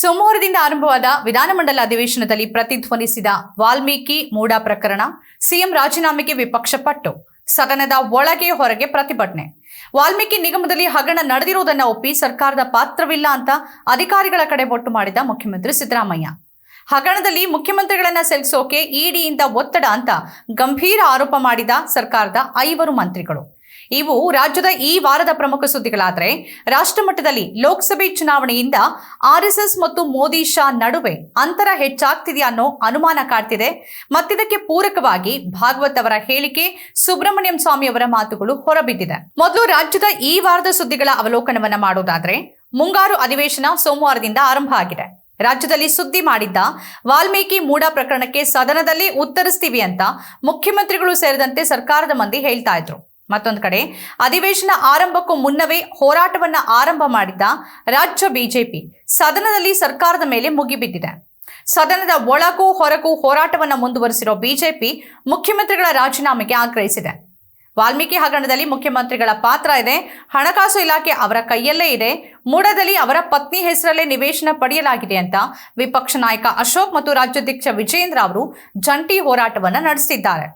ಸೋಮವಾರದಿಂದ ಆರಂಭವಾದ ವಿಧಾನಮಂಡಲ ಅಧಿವೇಶನದಲ್ಲಿ ಪ್ರತಿಧ್ವನಿಸಿದ ವಾಲ್ಮೀಕಿ ಮೂಡಾ ಪ್ರಕರಣ, ಸಿಎಂ ರಾಜೀನಾಮೆಗೆ ವಿಪಕ್ಷ ಪಟ್ಟು, ಸದನದ ಒಳಗೆ ಹೊರಗೆ ಪ್ರತಿಭಟನೆ. ವಾಲ್ಮೀಕಿ ನಿಗಮದಲ್ಲಿ ಹಗರಣ ನಡೆದಿರುವುದನ್ನು ಒಪ್ಪಿ ಸರ್ಕಾರದ ಪಾತ್ರವಿಲ್ಲ ಅಂತ ಅಧಿಕಾರಿಗಳ ಕಡೆ ಒಟ್ಟು ಮಾಡಿದ ಮುಖ್ಯಮಂತ್ರಿ ಸಿದ್ದರಾಮಯ್ಯ. ಹಗರಣದಲ್ಲಿ ಮುಖ್ಯಮಂತ್ರಿಗಳನ್ನ ಸೆಲ್ಸೋಕೆ ಇಡಿಯಿಂದ ಒತ್ತಡ ಅಂತ ಗಂಭೀರ ಆರೋಪ ಮಾಡಿದ ಸರ್ಕಾರದ ಐವರು ಮಂತ್ರಿಗಳು. ಇವು ರಾಜ್ಯದ ಈ ವಾರದ ಪ್ರಮುಖ ಸುದ್ದಿಗಳಾದರೆ ರಾಷ್ಟ್ರ ಮಟ್ಟದಲ್ಲಿ ಲೋಕಸಭೆ ಚುನಾವಣೆಯಿಂದ ಆರ್ಎಸ್ಎಸ್ ಮತ್ತು ಮೋದಿ ಶಾ ನಡುವೆ ಅಂತರ ಹೆಚ್ಚಾಗ್ತಿದೆ ಅನ್ನೋ ಅನುಮಾನ ಕಾಡ್ತಿದೆ. ಮತ್ತಿದಕ್ಕೆ ಪೂರಕವಾಗಿ ಭಾಗವತ್ ಅವರ ಹೇಳಿಕೆ, ಸುಬ್ರಹ್ಮಣ್ಯಂ ಸ್ವಾಮಿ ಅವರ ಮಾತುಗಳು ಹೊರಬಿದ್ದಿದೆ. ಮೊದಲು ರಾಜ್ಯದ ಈ ವಾರದ ಸುದ್ದಿಗಳ ಅವಲೋಕನವನ್ನ ಮಾಡೋದಾದ್ರೆ, ಮುಂಗಾರು ಅಧಿವೇಶನ ಸೋಮವಾರದಿಂದ ಆರಂಭ ಆಗಿದೆ. ರಾಜ್ಯದಲ್ಲಿ ಸುದ್ದಿ ಮಾಡಿದ್ದ, ವಾಲ್ಮೀಕಿ ಮೂಡ ಪ್ರಕರಣಕ್ಕೆ ಸದನದಲ್ಲಿ ಉತ್ತರಿಸ್ತೀವಿ ಅಂತ ಮುಖ್ಯಮಂತ್ರಿಗಳು ಸೇರಿದಂತೆ ಸರ್ಕಾರದ ಮಂದಿ ಹೇಳ್ತಾ ಇದ್ರು. ಮತ್ತೊಂದು ಕಡೆ, ಅಧಿವೇಶನ ಆರಂಭಕ್ಕೂ ಮುನ್ನವೇ ಹೋರಾಟವನ್ನ ಆರಂಭ ಮಾಡಿದ್ದ ರಾಜ್ಯ ಬಿಜೆಪಿ ಸದನದಲ್ಲಿ ಸರ್ಕಾರದ ಮೇಲೆ ಮುಗಿಬಿದ್ದಿದೆ. ಸದನದ ಒಳಗೂ ಹೊರಗೂ ಹೋರಾಟವನ್ನ ಮುಂದುವರಿಸಿರೋ ಬಿಜೆಪಿ ಮುಖ್ಯಮಂತ್ರಿಗಳ ರಾಜೀನಾಮೆಗೆ ಆಗ್ರಹಿಸಿದೆ. ವಾಲ್ಮೀಕಿ ಹಗರಣದಲ್ಲಿ ಮುಖ್ಯಮಂತ್ರಿಗಳ ಪಾತ್ರ ಇದೆ, ಹಣಕಾಸು ಇಲಾಖೆ ಅವರ ಕೈಯಲ್ಲೇ ಇದೆ, ಮೂಡದಲ್ಲಿ ಅವರ ಪತ್ನಿ ಹೆಸರಲ್ಲೇ ನಿವೇಶನ ಪಡೆಯಲಾಗಿದೆ ಅಂತ ವಿಪಕ್ಷ ನಾಯಕ ಅಶೋಕ್ ಮತ್ತು ರಾಜ್ಯಾಧ್ಯಕ್ಷ ವಿಜೇಂದ್ರ ಅವರು ಜಂಟಿ ಹೋರಾಟವನ್ನು ನಡೆಸಿದ್ದಾರೆ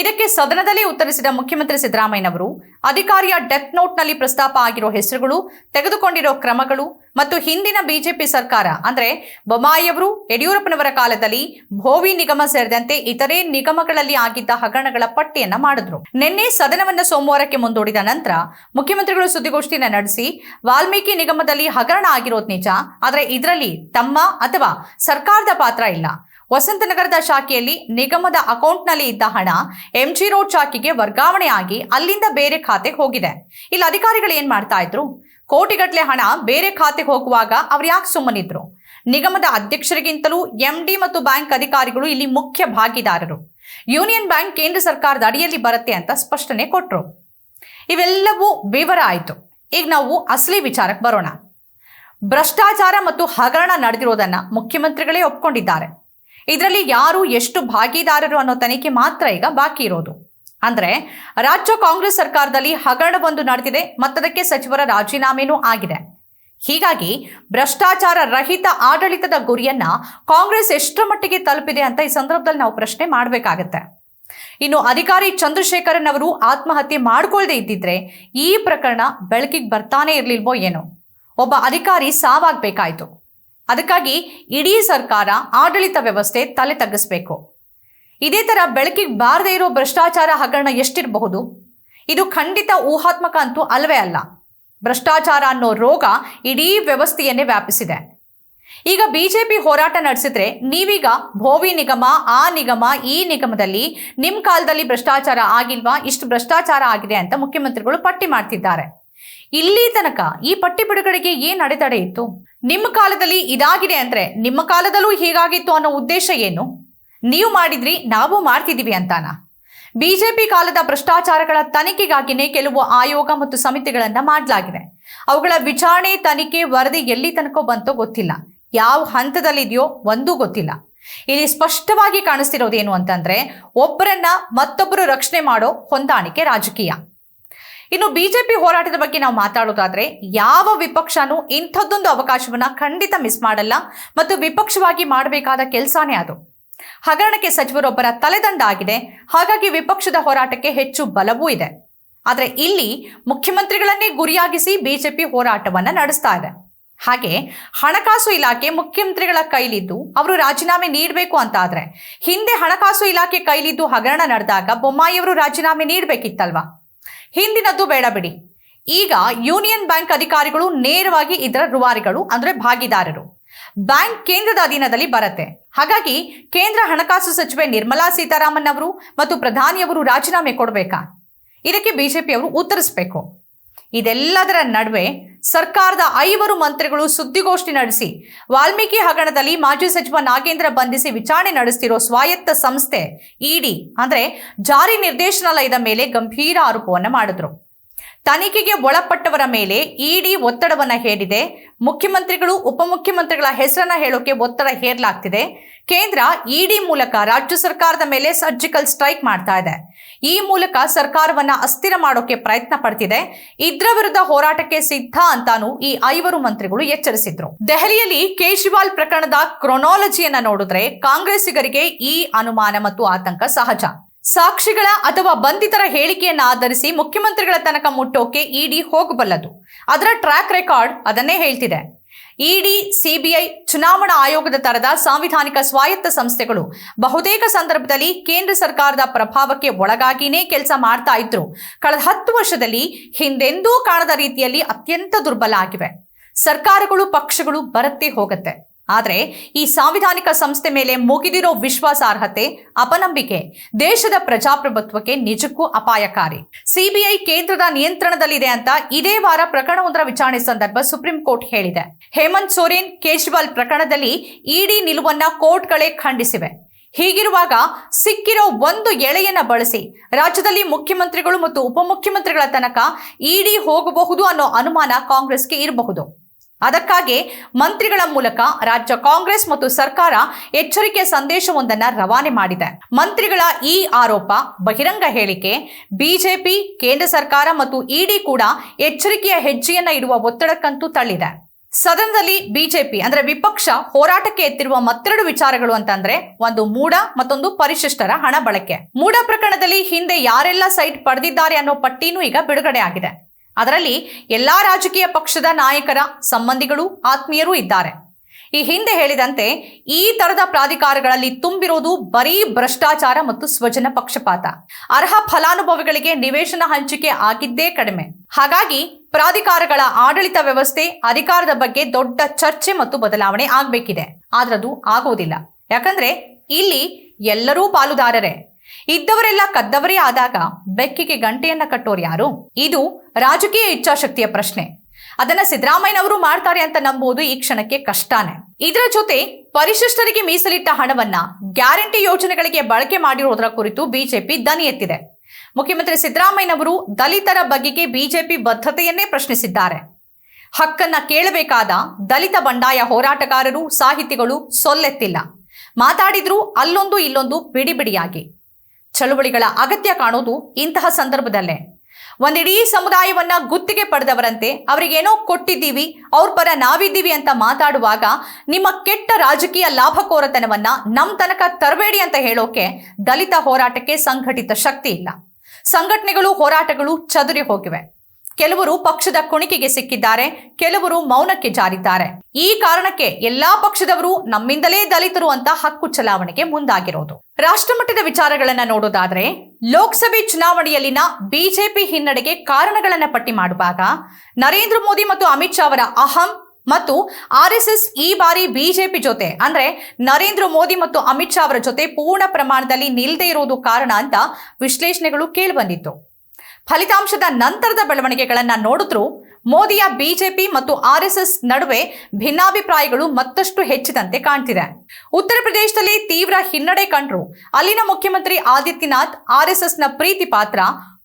ಇದಕ್ಕೆ ಸದನದಲ್ಲಿ ಉತ್ತರಿಸಿದ ಮುಖ್ಯಮಂತ್ರಿ ಸಿದ್ದರಾಮಯ್ಯನವರು, ಅಧಿಕಾರಿಯ ಡೆತ್ ನೋಟ್ನಲ್ಲಿ ಪ್ರಸ್ತಾಪ ಆಗಿರೋ ಹೆಸರುಗಳು, ತೆಗೆದುಕೊಂಡಿರೋ ಕ್ರಮಗಳು ಮತ್ತು ಹಿಂದಿನ ಬಿಜೆಪಿ ಸರ್ಕಾರ, ಅಂದ್ರೆ ಬೊಮ್ಮಾಯಿಯವರು ಯಡಿಯೂರಪ್ಪನವರ ಕಾಲದಲ್ಲಿ ಭೋವಿ ನಿಗಮ ಸೇರಿದಂತೆ ಇತರೆ ನಿಗಮಗಳಲ್ಲಿ ಆಗಿದ್ದ ಹಗರಣಗಳ ಪಟ್ಟಿಯನ್ನ ಮಾಡಿದ್ರು. ನಿನ್ನೆ ಸದನವನ್ನ ಸೋಮವಾರಕ್ಕೆ ಮುಂದೂಡಿದ ನಂತರ ಮುಖ್ಯಮಂತ್ರಿಗಳು ಸುದ್ದಿಗೋಷ್ಠಿಯನ್ನ ನಡೆಸಿ, ವಾಲ್ಮೀಕಿ ನಿಗಮದಲ್ಲಿ ಹಗರಣ ಆಗಿರೋದು ನಿಜ, ಆದರೆ ಇದರಲ್ಲಿ ತಮ್ಮ ಅಥವಾ ಸರ್ಕಾರದ ಪಾತ್ರ ಇಲ್ಲ. ವಸಂತನಗರದ ಶಾಖೆಯಲ್ಲಿ ನಿಗಮದ ಅಕೌಂಟ್ನಲ್ಲಿ ಇದ್ದ ಹಣ ಎಂಜಿ ರೋಡ್ ಶಾಖೆಗೆ ವರ್ಗಾವಣೆ ಆಗಿ ಅಲ್ಲಿಂದ ಬೇರೆ ಖಾತೆಗೆ ಹೋಗಿದೆ. ಇಲ್ಲಿ ಅಧಿಕಾರಿಗಳು ಏನ್ ಮಾಡ್ತಾ ಇದ್ರು? ಕೋಟಿಗಟ್ಟಲೆ ಹಣ ಬೇರೆ ಖಾತೆಗೆ ಹೋಗುವಾಗ ಅವ್ರು ಯಾಕೆ ಸುಮ್ಮನಿದ್ರು? ನಿಗಮದ ಅಧ್ಯಕ್ಷರಿಗಿಂತಲೂ ಎಂಡಿ ಮತ್ತು ಬ್ಯಾಂಕ್ ಅಧಿಕಾರಿಗಳು ಇಲ್ಲಿ ಮುಖ್ಯ ಭಾಗಿದಾರರು. ಯೂನಿಯನ್ ಬ್ಯಾಂಕ್ ಕೇಂದ್ರ ಸರ್ಕಾರದ ಅಡಿಯಲ್ಲಿ ಬರುತ್ತೆ ಅಂತ ಸ್ಪಷ್ಟನೆ ಕೊಟ್ರು. ಇವೆಲ್ಲವೂ ವಿವರ ಆಯಿತು. ಈಗ ನಾವು ಅಸಲಿ ವಿಚಾರಕ್ಕೆ ಬರೋಣ. ಭ್ರಷ್ಟಾಚಾರ ಮತ್ತು ಹಗರಣ ನಡೆದಿರೋದನ್ನ ಮುಖ್ಯಮಂತ್ರಿಗಳೇ ಒಪ್ಕೊಂಡಿದ್ದಾರೆ. ಇದರಲ್ಲಿ ಯಾರು ಎಷ್ಟು ಭಾಗಿದಾರರು ಅನ್ನೋ ತನಿಖೆ ಮಾತ್ರ ಈಗ ಬಾಕಿ ಇರೋದು. ಅಂದ್ರೆ ರಾಜ್ಯ ಕಾಂಗ್ರೆಸ್ ಸರ್ಕಾರದಲ್ಲಿ ಹಗರಣವೊಂದು ನಡೆದಿದೆ, ಮತ್ತದಕ್ಕೆ ಸಚಿವರ ರಾಜೀನಾಮೆನೂ ಆಗಿದೆ. ಹೀಗಾಗಿ ಭ್ರಷ್ಟಾಚಾರ ರಹಿತ ಆಡಳಿತದ ಗುರಿಯನ್ನ ಕಾಂಗ್ರೆಸ್ ಎಷ್ಟರ ಮಟ್ಟಿಗೆ ತಲುಪಿದೆ ಅಂತ ಈ ಸಂದರ್ಭದಲ್ಲಿ ನಾವು ಪ್ರಶ್ನೆ ಮಾಡಬೇಕಾಗತ್ತೆ. ಇನ್ನು ಅಧಿಕಾರಿ ಚಂದ್ರಶೇಖರನ್ ಅವರು ಆತ್ಮಹತ್ಯೆ ಮಾಡ್ಕೊಳ್ದೇ ಇದ್ದಿದ್ರೆ ಈ ಪ್ರಕರಣ ಬೆಳಕಿಗೆ ಬರ್ತಾನೆ ಇರಲಿಲ್ವೋ ಏನೋ. ಒಬ್ಬ ಅಧಿಕಾರಿ ಸಾವಾಗಬೇಕಾಯ್ತು. ಅದಕ್ಕಾಗಿ ಇಡೀ ಸರ್ಕಾರ ಆಡಳಿತ ವ್ಯವಸ್ಥೆ ತಲೆ ತಗ್ಗಿಸ್ಬೇಕು. ಇದೇ ಥರ ಬೆಳಕಿಗೆ ಬಾರದೇ ಇರೋ ಭ್ರಷ್ಟಾಚಾರ ಹಗರಣ ಎಷ್ಟಿರಬಹುದು? ಇದು ಖಂಡಿತ ಊಹಾತ್ಮಕ ಅಂತೂ ಅಲ್ವೇ ಅಲ್ಲ. ಭ್ರಷ್ಟಾಚಾರ ಅನ್ನೋ ರೋಗ ಇಡೀ ವ್ಯವಸ್ಥೆಯನ್ನೇ ವ್ಯಾಪಿಸಿದೆ. ಈಗ ಬಿಜೆಪಿ ಹೋರಾಟ ನಡೆಸಿದ್ರೆ ನೀವೀಗ ಭೋವಿ ನಿಗಮ, ಆ ನಿಗಮ, ಈ ನಿಗಮದಲ್ಲಿ ನಿಮ್ಮ ಕಾಲದಲ್ಲಿ ಭ್ರಷ್ಟಾಚಾರ ಆಗಿಲ್ವಾ? ಇಷ್ಟು ಭ್ರಷ್ಟಾಚಾರ ಆಗಿದೆ ಅಂತ ಮುಖ್ಯಮಂತ್ರಿಗಳು ಪಟ್ಟಿ ಮಾಡ್ತಿದ್ದಾರೆ. ಇಲ್ಲಿ ತನಕ ಈ ಪಟ್ಟಿ ಬಿಡುಗಡೆಗೆ ಏನ್ ಅಡೆತಡೆ ಇತ್ತು? ನಿಮ್ಮ ಕಾಲದಲ್ಲಿ ಇದಾಗಿದೆ ಅಂದ್ರೆ ನಿಮ್ಮ ಕಾಲದಲ್ಲೂ ಹೀಗಾಗಿತ್ತು ಅನ್ನೋ ಉದ್ದೇಶ ಏನು? ನೀವು ಮಾಡಿದ್ರಿ, ನಾವು ಮಾಡ್ತಿದೀವಿ ಅಂತಾನ? ಬಿಜೆಪಿ ಕಾಲದ ಭ್ರಷ್ಟಾಚಾರಗಳ ತನಿಖೆಗಾಗಿನೇ ಕೆಲವು ಆಯೋಗ ಮತ್ತು ಸಮಿತಿಗಳನ್ನ ಮಾಡಲಾಗಿದೆ. ಅವುಗಳ ವಿಚಾರಣೆ, ತನಿಖೆ, ವರದಿ ಎಲ್ಲಿ ತನಕ ಬಂತೋ ಗೊತ್ತಿಲ್ಲ. ಯಾವ ಹಂತದಲ್ಲಿದೆಯೋ ಒಂದೂ ಗೊತ್ತಿಲ್ಲ. ಇಲ್ಲಿ ಸ್ಪಷ್ಟವಾಗಿ ಕಾಣಿಸ್ತಿರೋದೇನು ಅಂತಂದ್ರೆ, ಒಬ್ಬರನ್ನ ಮತ್ತೊಬ್ಬರು ರಕ್ಷಣೆ ಮಾಡೋ ಹೊಂದಾಣಿಕೆ ರಾಜಕೀಯ. ಇನ್ನು ಬಿಜೆಪಿ ಹೋರಾಟದ ಬಗ್ಗೆ ನಾವು ಮಾತಾಡೋದಾದ್ರೆ ಯಾವ ವಿಪಕ್ಷನೂ ಇಂಥದ್ದೊಂದು ಅವಕಾಶವನ್ನ ಖಂಡಿತ ಮಿಸ್ ಮಾಡಲ್ಲ ಮತ್ತು ವಿಪಕ್ಷವಾಗಿ ಮಾಡಬೇಕಾದ ಕೆಲಸನೇ ಅದು. ಹಗರಣಕ್ಕೆ ಸಚಿವರೊಬ್ಬರ ತಲೆದಂಡ ಆಗಿದೆ. ಹಾಗಾಗಿ ವಿಪಕ್ಷದ ಹೋರಾಟಕ್ಕೆ ಹೆಚ್ಚು ಬಲವೂ ಇದೆ. ಆದರೆ ಇಲ್ಲಿ ಮುಖ್ಯಮಂತ್ರಿಗಳನ್ನೇ ಗುರಿಯಾಗಿಸಿ ಬಿಜೆಪಿ ಹೋರಾಟವನ್ನ ನಡೆಸ್ತಾ ಇದೆ. ಹಾಗೆ ಹಣಕಾಸು ಇಲಾಖೆ ಮುಖ್ಯಮಂತ್ರಿಗಳ ಕೈಲಿದ್ದು ಅವರು ರಾಜೀನಾಮೆ ನೀಡಬೇಕು ಅಂತ ಆದ್ರೆ ಹಿಂದೆ ಹಣಕಾಸು ಇಲಾಖೆ ಕೈಲಿದ್ದು ಹಗರಣ ನಡೆದಾಗ ಬೊಮ್ಮಾಯಿಯವರು ರಾಜೀನಾಮೆ ನೀಡಬೇಕಿತ್ತಲ್ವಾ? ಹಿಂದಿನದ್ದು ಬೇಡ ಬಿಡಿ. ಈಗ ಯೂನಿಯನ್ ಬ್ಯಾಂಕ್ ಅಧಿಕಾರಿಗಳು ನೇರವಾಗಿ ಇದರ ರುವಾರಿಗಳು, ಅಂದ್ರೆ ಭಾಗಿದಾರರು. ಬ್ಯಾಂಕ್ ಕೇಂದ್ರದ ಅಧೀನದಲ್ಲಿ ಬರುತ್ತೆ. ಹಾಗಾಗಿ ಕೇಂದ್ರ ಹಣಕಾಸು ಸಚಿವೆ ನಿರ್ಮಲಾ ಸೀತಾರಾಮನ್ ಅವರು ಮತ್ತು ಪ್ರಧಾನಿಯವರು ರಾಜೀನಾಮೆ ಕೊಡಬೇಕಾ? ಇದಕ್ಕೆ ಬಿಜೆಪಿಯವರು ಉತ್ತರಿಸಬೇಕು. ಇದೆಲ್ಲದರ ನಡುವೆ ಸರ್ಕಾರದ ಐವರು ಮಂತ್ರಿಗಳು ಸುದ್ದಿಗೋಷ್ಠಿ ನಡೆಸಿ ವಾಲ್ಮೀಕಿ ಹಗರಣದಲ್ಲಿ ಮಾಜಿ ಸಚಿವ ನಾಗೇಂದ್ರ ಬಂಧಿಸಿ ವಿಚಾರಣೆ ನಡೆಸ್ತಿರೋ ಸ್ವಾಯತ್ತ ಸಂಸ್ಥೆ ಇಡಿ, ಅಂದ್ರೆ ಜಾರಿ ನಿರ್ದೇಶನಾಲಯದ ಮೇಲೆ ಗಂಭೀರ ಆರೋಪವನ್ನು ಮಾಡಿದ್ರು. ತನಿಖೆಗೆ ಒಳಪಟ್ಟವರ ಮೇಲೆ ಇಡಿ ಒತ್ತಡವನ್ನ ಹೇರಿದೆ. ಮುಖ್ಯಮಂತ್ರಿಗಳು, ಉಪಮುಖ್ಯಮಂತ್ರಿಗಳ ಹೆಸರನ್ನ ಹೇಳೋಕೆ ಒತ್ತಡ ಹೇರಲಾಗ್ತಿದೆ. ಕೇಂದ್ರ ಇಡಿ ಮೂಲಕ ರಾಜ್ಯ ಸರ್ಕಾರದ ಮೇಲೆ ಸರ್ಜಿಕಲ್ ಸ್ಟ್ರೈಕ್ ಮಾಡ್ತಾ ಇದೆ. ಈ ಮೂಲಕ ಸರ್ಕಾರವನ್ನ ಅಸ್ಥಿರ ಮಾಡೋಕೆ ಪ್ರಯತ್ನ ಪಡ್ತಿದೆ. ಇದ್ರ ವಿರುದ್ಧ ಹೋರಾಟಕ್ಕೆ ಸಿದ್ಧ ಅಂತಾನು ಈ ಐವರು ಮಂತ್ರಿಗಳು ಎಚ್ಚರಿಸಿದ್ರು. ದೆಹಲಿಯಲ್ಲಿ ಕೇಜ್ರಿವಾಲ್ ಪ್ರಕರಣದ ಕ್ರೊನಾಲಜಿಯನ್ನ ನೋಡಿದ್ರೆ ಕಾಂಗ್ರೆಸ್ಸಿಗರಿಗೆ ಈ ಅನುಮಾನ ಮತ್ತು ಆತಂಕ ಸಹಜ. ಸಾಕ್ಷಿಗಳ ಅಥವಾ ಬಂಧಿತರ ಹೇಳಿಕೆಯನ್ನು ಆಧರಿಸಿ ಮುಖ್ಯಮಂತ್ರಿಗಳ ತನಕ ಮುಟ್ಟೋಕೆ ಇಡಿ ಹೋಗಬಲ್ಲದು. ಅದರ ಟ್ರ್ಯಾಕ್ ರೆಕಾರ್ಡ್ ಅದನ್ನೇ ಹೇಳ್ತಿದೆ. ಇಡಿ, ಸಿಬಿಐ, ಚುನಾವಣಾ ಆಯೋಗದ ತರದ ಸಾಂವಿಧಾನಿಕ ಸ್ವಾಯತ್ತ ಸಂಸ್ಥೆಗಳು ಬಹುತೇಕ ಸಂದರ್ಭದಲ್ಲಿ ಕೇಂದ್ರ ಸರ್ಕಾರದ ಪ್ರಭಾವಕ್ಕೆ ಒಳಗಾಗಿನೇ ಕೆಲಸ ಮಾಡ್ತಾ ಇದ್ರು. ಕಳೆದ ಹತ್ತು ವರ್ಷದಲ್ಲಿ ಹಿಂದೆಂದೂ ಕಾಣದ ರೀತಿಯಲ್ಲಿ ಅತ್ಯಂತ ದುರ್ಬಲ ಆಗಿವೆ. ಸರ್ಕಾರಗಳು, ಪಕ್ಷಗಳು ಬರತ್ತೆ ಹೋಗತ್ತೆ. ಆದರೆ ಈ ಸಾಂವಿಧಾನಿಕ ಸಂಸ್ಥೆ ಮೇಲೆ ಮುಗಿದಿರೋ ವಿಶ್ವಾಸಾರ್ಹತೆ, ಅಪನಂಬಿಕೆ ದೇಶದ ಪ್ರಜಾಪ್ರಭುತ್ವಕ್ಕೆ ನಿಜಕ್ಕೂ ಅಪಾಯಕಾರಿ. ಸಿಬಿಐ ಕೇಂದ್ರದ ನಿಯಂತ್ರಣದಲ್ಲಿದೆ ಅಂತ ಇದೇ ವಾರ ಪ್ರಕರಣವೊಂದರ ವಿಚಾರಣೆ ಸಂದರ್ಭ ಸುಪ್ರೀಂ ಕೋರ್ಟ್ ಹೇಳಿದೆ. ಹೇಮಂತ್ ಸೋರೆನ್ ಕೇಜ್ರಿವಾಲ್ ಪ್ರಕರಣದಲ್ಲಿ ಇಡಿ ನಿಲುವನ್ನ ಕೋರ್ಟ್ಗಳೇ ಖಂಡಿಸಿವೆ. ಹೀಗಿರುವಾಗ ಸಿಕ್ಕಿರೋ ಒಂದು ಎಳೆಯನ್ನ ಬಳಸಿ ರಾಜ್ಯದಲ್ಲಿ ಮುಖ್ಯಮಂತ್ರಿಗಳು ಮತ್ತು ಉಪಮುಖ್ಯಮಂತ್ರಿಗಳ ತನಕ ಇಡಿ ಹೋಗಬಹುದು ಅನ್ನೋ ಅನುಮಾನ ಕಾಂಗ್ರೆಸ್ಗೆ ಇರಬಹುದು. ಅದಕ್ಕಾಗಿ ಮಂತ್ರಿಗಳ ಮೂಲಕ ರಾಜ್ಯ ಕಾಂಗ್ರೆಸ್ ಮತ್ತು ಸರ್ಕಾರ ಎಚ್ಚರಿಕೆ ಸಂದೇಶವೊಂದನ್ನ ರವಾನೆ ಮಾಡಿದೆ. ಮಂತ್ರಿಗಳ ಈ ಆರೋಪ, ಬಹಿರಂಗ ಹೇಳಿಕೆ, ಬಿಜೆಪಿ, ಕೇಂದ್ರ ಸರ್ಕಾರ ಮತ್ತು ಇಡಿ ಕೂಡ ಎಚ್ಚರಿಕೆಯ ಹೆಜ್ಜೆಯನ್ನ ಇಡುವ ಒತ್ತಡಕ್ಕಂತೂ ತಳ್ಳಿದೆ. ಸದನದಲ್ಲಿ ಬಿಜೆಪಿ ಅಂದ್ರೆ ವಿಪಕ್ಷ ಹೋರಾಟಕ್ಕೆ ಎತ್ತಿರುವ ಮತ್ತೆರಡು ವಿಚಾರಗಳು ಅಂತಂದ್ರೆ ಒಂದು ಮೂಡ ಮತ್ತೊಂದು ಪರಿಶಿಷ್ಟರ ಹಣ ಬಳಕೆ. ಮೂಡ ಪ್ರಕರಣದಲ್ಲಿ ಹಿಂದೆ ಯಾರೆಲ್ಲ ಸೈಟ್ ಪಡೆದಿದ್ದಾರೆ ಅನ್ನೋ ಪಟ್ಟಿನೂ ಈಗ ಬಿಡುಗಡೆ ಆಗಿದೆ. ಅದರಲ್ಲಿ ಎಲ್ಲಾ ರಾಜಕೀಯ ಪಕ್ಷದ ನಾಯಕರ ಸಂಬಂಧಿಗಳು ಆತ್ಮೀಯರು ಇದ್ದಾರೆ. ಈ ಹಿಂದೆ ಹೇಳಿದಂತೆ ಈ ತರದ ಪ್ರಾಧಿಕಾರಗಳಲ್ಲಿ ತುಂಬಿರೋದು ಬರೀ ಭ್ರಷ್ಟಾಚಾರ ಮತ್ತು ಸ್ವಜನ ಪಕ್ಷಪಾತ. ಅರ್ಹ ಫಲಾನುಭವಿಗಳಿಗೆ ನಿವೇಶನ ಹಂಚಿಕೆ ಆಗಿದ್ದೇ ಕಡಿಮೆ. ಹಾಗಾಗಿ ಪ್ರಾಧಿಕಾರಗಳ ಆಡಳಿತ ವ್ಯವಸ್ಥೆ ಅಧಿಕಾರದ ಬಗ್ಗೆ ದೊಡ್ಡ ಚರ್ಚೆ ಮತ್ತು ಬದಲಾವಣೆ ಆಗಬೇಕಿದೆ. ಆದ್ರದು ಆಗೋದಿಲ್ಲ ಯಾಕಂದ್ರೆ ಇಲ್ಲಿ ಎಲ್ಲರೂ ಪಾಲುದಾರರೇ. ಇದ್ದವರೆಲ್ಲ ಕದ್ದವರೇ ಆದಾಗ ಬೆಕ್ಕಿಗೆ ಗಂಟೆಯನ್ನ ಕಟ್ಟೋರು ಯಾರು? ಇದು ರಾಜಕೀಯ ಇಚ್ಛಾಶಕ್ತಿಯ ಪ್ರಶ್ನೆ. ಅದನ್ನ ಸಿದ್ದರಾಮಯ್ಯನವರು ಮಾಡ್ತಾರೆ ಅಂತ ನಂಬುವುದು ಈ ಕ್ಷಣಕ್ಕೆ ಕಷ್ಟಾನೆ. ಇದರ ಜೊತೆ ಪರಿಶಿಷ್ಟರಿಗೆ ಮೀಸಲಿಟ್ಟ ಹಣವನ್ನ ಗ್ಯಾರಂಟಿ ಯೋಜನೆಗಳಿಗೆ ಬಳಕೆ ಮಾಡಿರುವುದರ ಕುರಿತು ಬಿಜೆಪಿ ದನಿ ಎತ್ತಿದೆ. ಮುಖ್ಯಮಂತ್ರಿ ಸಿದ್ದರಾಮಯ್ಯನವರು ದಲಿತರ ಬಗೆಗೆ ಬಿಜೆಪಿ ಬದ್ಧತೆಯನ್ನೇ ಪ್ರಶ್ನಿಸಿದ್ದಾರೆ. ಹಕ್ಕನ್ನ ಕೇಳಬೇಕಾದ ದಲಿತ ಬಂಡಾಯ ಹೋರಾಟಗಾರರು, ಸಾಹಿತಿಗಳು ಸೊಲ್ಲೆತ್ತಿಲ್ಲ. ಮಾತಾಡಿದ್ರು ಅಲ್ಲೊಂದು ಇಲ್ಲೊಂದು ಬಿಡಿ ಬಿಡಿಯಾಗಿ. ಚಳುವಳಿಗಳ ಅಗತ್ಯ ಕಾಣೋದು ಇಂತಹ ಸಂದರ್ಭದಲ್ಲೇ. ಒಂದಿಡೀ ಸಮುದಾಯವನ್ನ ಗುತ್ತಿಗೆ ಪಡೆದವರಂತೆ ಅವರಿಗೇನೋ ಕೊಟ್ಟಿದ್ದೀವಿ, ಅವ್ರ ಪರ ನಾವಿದ್ದೀವಿ ಅಂತ ಮಾತಾಡುವಾಗ ನಿಮ್ಮ ಕೆಟ್ಟ ರಾಜಕೀಯ ಲಾಭಕೋರತನವನ್ನ ನಮ್ ತನಕ ತರಬೇಡಿ ಅಂತ ಹೇಳೋಕೆ ದಲಿತ ಹೋರಾಟಕ್ಕೆ ಸಂಘಟಿತ ಶಕ್ತಿ ಇಲ್ಲ. ಸಂಘಟನೆಗಳು, ಹೋರಾಟಗಳು ಚದುರಿ ಹೋಗಿವೆ. ಕೆಲವರು ಪಕ್ಷದ ಕುಣಿಕೆಗೆ ಸಿಕ್ಕಿದ್ದಾರೆ, ಕೆಲವರು ಮೌನಕ್ಕೆ ಜಾರಿದ್ದಾರೆ. ಈ ಕಾರಣಕ್ಕೆ ಎಲ್ಲಾ ಪಕ್ಷದವರು ನಮ್ಮಿಂದಲೇ ದಲಿತರು ಅಂತ ಹಕ್ಕು ಚಲಾವಣೆಗೆ ಮುಂದಾಗಿರೋದು. ರಾಷ್ಟ್ರಮಟ್ಟದ ವಿಚಾರಗಳನ್ನ ನೋಡೋದಾದ್ರೆ, ಲೋಕಸಭೆ ಚುನಾವಣೆಯಲ್ಲಿನ ಬಿಜೆಪಿ ಹಿನ್ನಡೆಗೆ ಕಾರಣಗಳನ್ನ ಪಟ್ಟಿ ಮಾಡುವಾಗ ನರೇಂದ್ರ ಮೋದಿ ಮತ್ತು ಅಮಿತ್ ಶಾ ಅವರ ಅಹಂ ಮತ್ತು ಆರ್ ಈ ಬಾರಿ ಬಿಜೆಪಿ ಜೊತೆ, ಅಂದ್ರೆ ನರೇಂದ್ರ ಮೋದಿ ಮತ್ತು ಅಮಿತ್ ಶಾ ಅವರ ಜೊತೆ ಪೂರ್ಣ ಪ್ರಮಾಣದಲ್ಲಿ ನಿಲ್ಲದೆ ಇರುವುದು ಕಾರಣ ಅಂತ ವಿಶ್ಲೇಷಣೆಗಳು ಕೇಳಿಬಂದಿತ್ತು ಫಲಿತಾಂಶದ ನಂತರದ ಬೆಳವಣಿಗೆಗಳನ್ನ ನೋಡಿದ್ರು ಮೋದಿಯ ಬಿಜೆಪಿ ಮತ್ತು ಆರ್ಎಸ್ಎಸ್ ನಡುವೆ ಭಿನ್ನಾಭಿಪ್ರಾಯಗಳು ಮತ್ತಷ್ಟು ಹೆಚ್ಚಿದಂತೆ ಕಾಣ್ತಿದೆ. ಉತ್ತರ ಪ್ರದೇಶದಲ್ಲಿ ತೀವ್ರ ಹಿನ್ನಡೆ ಕಂಡ್ರು. ಅಲ್ಲಿನ ಮುಖ್ಯಮಂತ್ರಿ ಆದಿತ್ಯನಾಥ್ ಆರ್ಎಸ್ಎಸ್ನ ಪ್ರೀತಿ ಪಾತ್ರ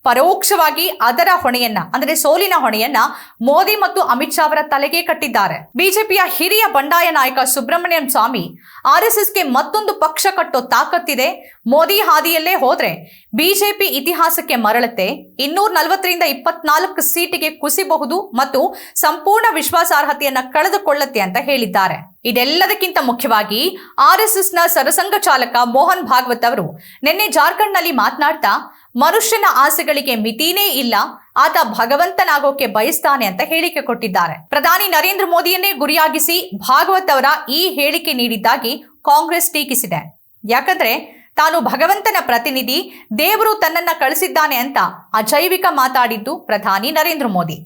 ಪರೋಕ್ಷವಾಗಿ ಅದರ ಹೊಣೆಯನ್ನ, ಅಂದ್ರೆ ಸೋಲಿನ ಹೊಣೆಯನ್ನ ಮೋದಿ ಮತ್ತು ಅಮಿತ್ ಶಾ ಅವರ ತಲೆಗೆ ಕಟ್ಟಿದ್ದಾರೆ. ಬಿಜೆಪಿಯ ಹಿರಿಯ ಬಂಡಾಯ ನಾಯಕ ಸುಬ್ರಹ್ಮಣ್ಯಂ ಸ್ವಾಮಿ ಆರ್ಎಸ್ಎಸ್ಗೆ ಮತ್ತೊಂದು ಪಕ್ಷ ಕಟ್ಟೋ ತಾಕತ್ತಿದೆ. ಮೋದಿ ಹಾದಿಯಲ್ಲೇ ಹೋದ್ರೆ ಬಿಜೆಪಿ ಇತಿಹಾಸಕ್ಕೆ ಮರಳತೆ ಇನ್ನೂರ ನಲವತ್ತರಿಂದ ಇಪ್ಪತ್ನಾಲ್ಕು ಸೀಟಿಗೆ ಕುಸಿಬಹುದು ಮತ್ತು ಸಂಪೂರ್ಣ ವಿಶ್ವಾಸಾರ್ಹತೆಯನ್ನ ಕಳೆದುಕೊಳ್ಳುತ್ತೆ ಅಂತ ಹೇಳಿದ್ದಾರೆ. ಇದೆಲ್ಲದಕ್ಕಿಂತ ಮುಖ್ಯವಾಗಿ ಆರ್ಎಸ್ಎಸ್ನ ಸರಸಂಘ ಚಾಲಕ ಮೋಹನ್ ಭಾಗವತ್ ಅವರು. ನಿನ್ನೆ ಜಾರ್ಖಂಡ್ನಲ್ಲಿ ಮಾತನಾಡ್ತಾ ಮನುಷ್ಯನ ಆಸೆಗಳಿಗೆ ಮಿತಿನೇ ಇಲ್ಲ, ಆತ ಭಗವಂತನಾಗೋಕೆ ಬಯಸ್ತಾನೆ ಅಂತ ಹೇಳಿಕೆ ಕೊಟ್ಟಿದ್ದಾರೆ. ಪ್ರಧಾನಿ ನರೇಂದ್ರ ಮೋದಿಯನ್ನೇ ಗುರಿಯಾಗಿಸಿ ಭಾಗವತ್ ಅವರ ಈ ಹೇಳಿಕೆ ನೀಡಿದ್ದಾಗಿ ಕಾಂಗ್ರೆಸ್ ಟೀಕಿಸಿದೆ. ಯಾಕಂದ್ರೆ ತಾನು ಭಗವಂತನ ಪ್ರತಿನಿಧಿ, ದೇವರು ತನ್ನನ್ನ ಕಳಿಸಿದ್ದಾನೆ ಅಂತ ಅಜೈವಿಕ ಮಾತಾಡಿದ್ದು ಪ್ರಧಾನಿ ನರೇಂದ್ರ ಮೋದಿ.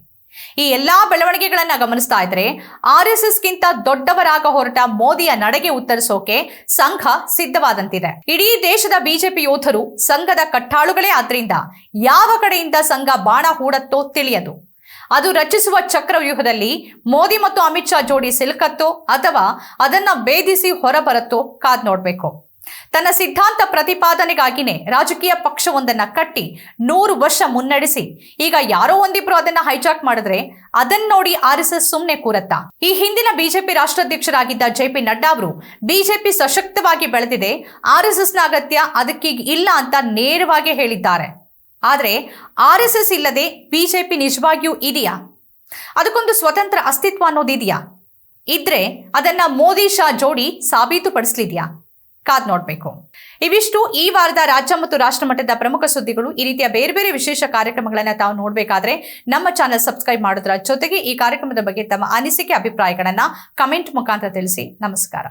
ಈ ಎಲ್ಲಾ ಬೆಳವಣಿಗೆಗಳನ್ನ ಗಮನಿಸ್ತಾ ಇದ್ರೆ ಆರ್ ಎಸ್ ಎಸ್ ಗಿಂತ ದೊಡ್ಡವರಾಗ ಹೊರಟ ಮೋದಿಯ ನಡೆಗೆ ಉತ್ತರಿಸೋಕೆ ಸಂಘ ಸಿದ್ಧವಾದಂತಿದೆ. ಇಡೀ ದೇಶದ ಬಿಜೆಪಿ ಯೋಧರು ಸಂಘದ ಕಟ್ಟಾಳುಗಳೇ ಆದ್ರಿಂದ ಯಾವ ಕಡೆಯಿಂದ ಸಂಘ ಬಾಣ ಹೂಡತ್ತೋ ತಿಳಿಯದು. ಅದು ರಚಿಸುವ ಚಕ್ರವ್ಯೂಹದಲ್ಲಿ ಮೋದಿ ಮತ್ತು ಅಮಿತ್ ಶಾ ಜೋಡಿ ಸಿಲುಕತ್ತೋ ಅಥವಾ ಅದನ್ನ ಭೇದಿಸಿ ಹೊರಬರತ್ತೋ ಕಾದ್ ನೋಡ್ಬೇಕು. ತನ್ನ ಸಿದ್ಧಾಂತ ಪ್ರತಿಪಾದನೆಗಾಗಿನೇ ರಾಜಕೀಯ ಪಕ್ಷವೊಂದನ್ನ ಕಟ್ಟಿ ನೂರು ವರ್ಷ ಮುನ್ನಡೆಸಿ, ಈಗ ಯಾರೋ ಒಂದಿಬ್ರು ಅದನ್ನ ಹೈಜಾಕ್ ಮಾಡಿದ್ರೆ ಅದನ್ನ ನೋಡಿ ಆರ್ ಎಸ್ ಎಸ್ ಸುಮ್ನೆ ಕೂರತ್ತಾ. ಈ ಹಿಂದಿನ ಬಿಜೆಪಿ ರಾಷ್ಟ್ರಾಧ್ಯಕ್ಷರಾಗಿದ್ದ ಜೆ ಪಿ ನಡ್ಡಾ ಅವರು ಬಿಜೆಪಿ ಸಶಕ್ತವಾಗಿ ಬೆಳೆದಿದೆ, ಆರ್ ಎಸ್ ಎಸ್ನ ಅಗತ್ಯ ಅದಕ್ಕೀಗ ಇಲ್ಲ ಅಂತ ನೇರವಾಗಿ ಹೇಳಿದ್ದಾರೆ. ಆದರೆ ಆರ್ ಎಸ್ ಎಸ್ ಇಲ್ಲದೆ ಬಿಜೆಪಿ ನಿಜವಾಗಿಯೂ ಇದೆಯಾ? ಅದಕ್ಕೊಂದು ಸ್ವತಂತ್ರ ಅಸ್ತಿತ್ವ ಅನ್ನೋದಿದೆಯಾ? ಇದ್ರೆ ಅದನ್ನ ಮೋದಿ ಶಾ ಜೋಡಿ ಸಾಬೀತುಪಡಿಸ್ಲಿದ್ಯಾ? ಕಾದ್ ನೋಡ್ಬೇಕು. ಇವಿಷ್ಟು ಈ ವಾರದ ರಾಜ್ಯ ಮತ್ತು ರಾಷ್ಟ್ರ ಮಟ್ಟದ ಪ್ರಮುಖ ಸುದ್ದಿಗಳು. ಈ ರೀತಿಯ ಬೇರೆ ಬೇರೆ ವಿಶೇಷ ಕಾರ್ಯಕ್ರಮಗಳನ್ನ ತಾವು ನೋಡಬೇಕಾದ್ರೆ ನಮ್ಮ ಚಾನೆಲ್ ಸಬ್ಸ್ಕ್ರೈಬ್ ಮಾಡೋದ್ರ ಜೊತೆಗೆ ಈ ಕಾರ್ಯಕ್ರಮದ ಬಗ್ಗೆ ತಮ್ಮ ಅನಿಸಿಕೆ, ಅಭಿಪ್ರಾಯಗಳನ್ನ ಕಮೆಂಟ್ ಮುಖಾಂತರ ತಿಳಿಸಿ. ನಮಸ್ಕಾರ.